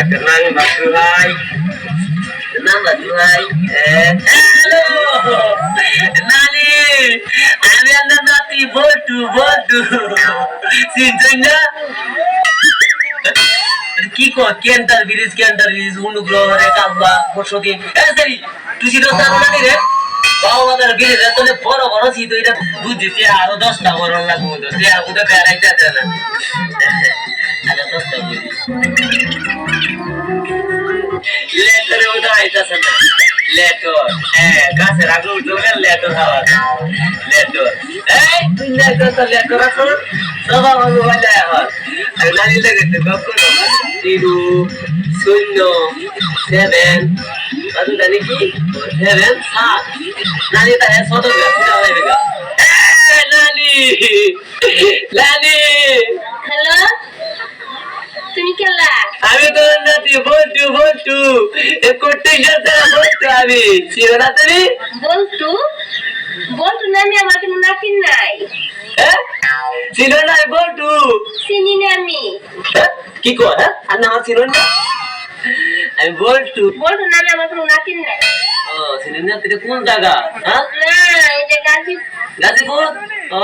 একটা নাম বাসু ভাই নাম বাসু ভাই হ্যালো নানি আমি আপনার নাতি বটু বটু চিনছেন না কি কো কেন্টার ব্রিজ কেন্টার ব্রিজ অনুগ্রহ রে কাব্বা বসতি এ সারি তুই কি দোস্ত রে মাদার ব্রিজ এত বড় বড় ছিল এটা বুঝছি আরও দশটা বড় লাগবো সে আর উদে বেড়াইতে না। আরে লেটরে উদে আইতাছে না। হ্যাঁ আছো। শূন্য সেভেন কি সেভেন সাত। নানি তাহলে ফটোগ্রাফি বেগা নানি নানি হ্যালো তুমি কেলা আমি তো নাতি বলটু বলটু। এ করতে গেছে বলটু আমি। ছিল না তুমি? বলতু বলতু না আমি আমার কোনো নাতিন নাই? ছিল না বলটু। চিনি না আমি? কি কর হ্যাঁ? আর না আমার ছিল না? আমি বলটু। বলতু না আমি আমার কোনো নাতিন নাই। ও ছিল না তুই কোন জায়গা? হ্যাঁ? গাজীপুর। ও।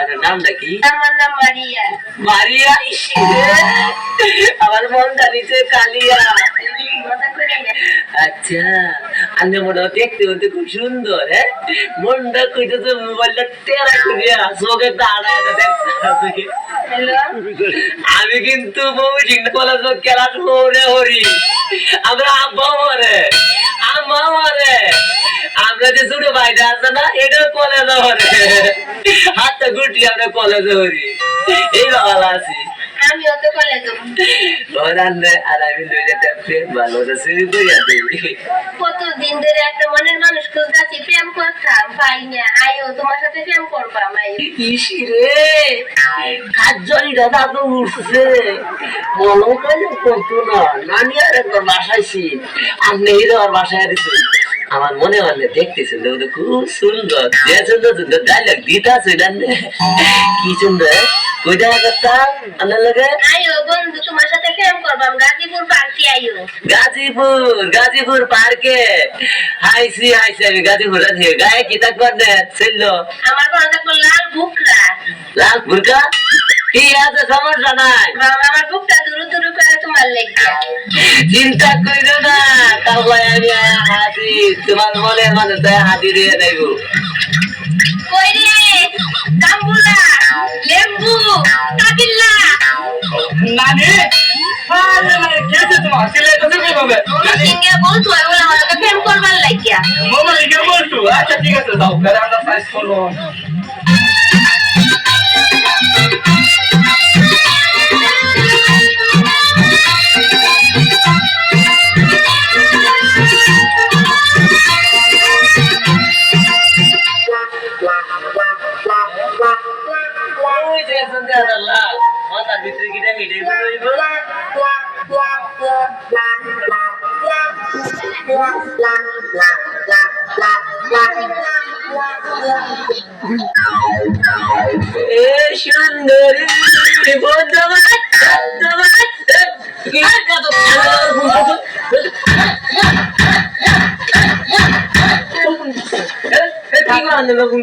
আচ্ছা নামটা কি আমার নাম মারিয়া। মারিয়া? আমার মনটা নিচে কালিয়া। আচ্ছা আমি মনে হয় দেখতে হতে খুব সুন্দর হ্যাঁ? মনটা কইতেছে মোবাইলটা টেরা করিয়া চোখে দাঁড়ায় আমি কিন্তু মমিটিং কলেজ খেলা হরে হরি। আমরা আব্বা মরে আমরা যে ভাইটা আছে না, এটা কলেজে হরে গুটি আমরা কলেজে হরি এই বাবা আছি। আমিও তো কলেজ ওরান্নে আর আমি লই যেতে প্রেম ভালো শুরু করিয়া দিই। কতদিন ধরে একটা মনের মানুষ খুঁজতেছি প্রেম করতাম পাই না। আইও তোমার সাথে প্রেম করবাম আইও ইসি রে কাজরি দাদা উঠছে করে কত না। নানি আর একবার বাসাইছি আর নেই আর বাসায় দিছি আমার মনে মনে দেখতেছেন খুব সুন্দর। যে সুন্দর সুন্দর দিতা কি সুন্দর? কইটা কথা আমার লাগে? আইও বন্ধু তোমার সাথে প্রেম করবাম গাজীপুর পার্কে আইও। গাজীপুর গাজীপুর পার্কে? হাইছি হাইছি আমি গাজীপুর আছি। গায়ে কি থাকবার না ছিল আমার কোনো লাল বুকরা। লাল ভুরকা কি আছে? সমস্যা নাই। আমার বুকটা দুরু দুরু করে তোমার লেগে। চিন্তা করিও না। তাহলে আমি হাতি তোমার মনে মানে তাই হাতি দিয়ে দেব। লেম্বু কাবিল্লা নানি আরে মানে কেসে তোমার? সিলে তো তুমি হবে নানি। সিঙ্গে বলতো এগুলো কাছে ফেম করবার লাগিয়া। মোবাইল কে বলছো? আচ্ছা ঠিক আছে দাও আমরা সাইজ করব কি দেখি দেব রইব এ সুন্দরী বন্ধবা বন্ধবা কি কত ঠিক আছে না কোন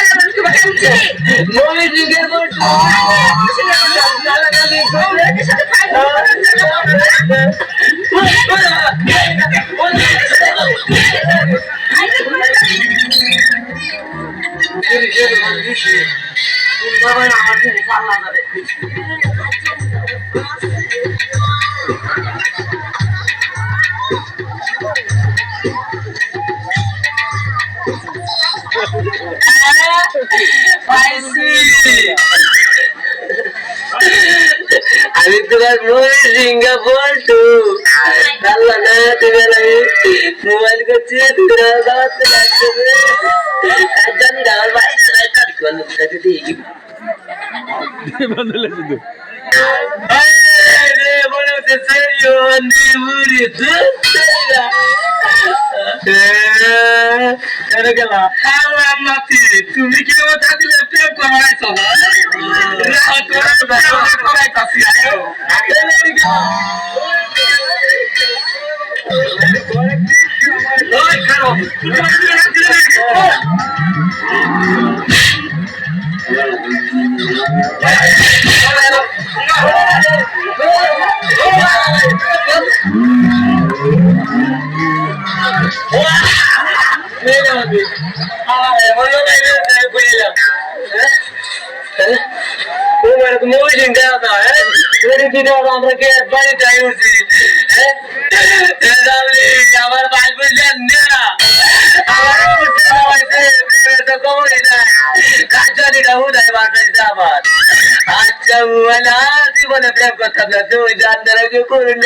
কাছে মোবাইল করছ হ্যাঁ মনে করছি আমি তোমার না তুমি আমি মোবাইল করছি তুমি দাওয়াতে লাগছে আর জানি না আমার কোন কাছে দেখি রে মনে হচ্ছে সেরিও নি মুড়ি দুধা এরে গেল আমার নাতি তুমি কি ও থাকলে প্রেম করাইছো না আমরা ভাই বুঝলেন না আচ্ছা জীবনে প্রেম করতাম না তুই জানতে করুন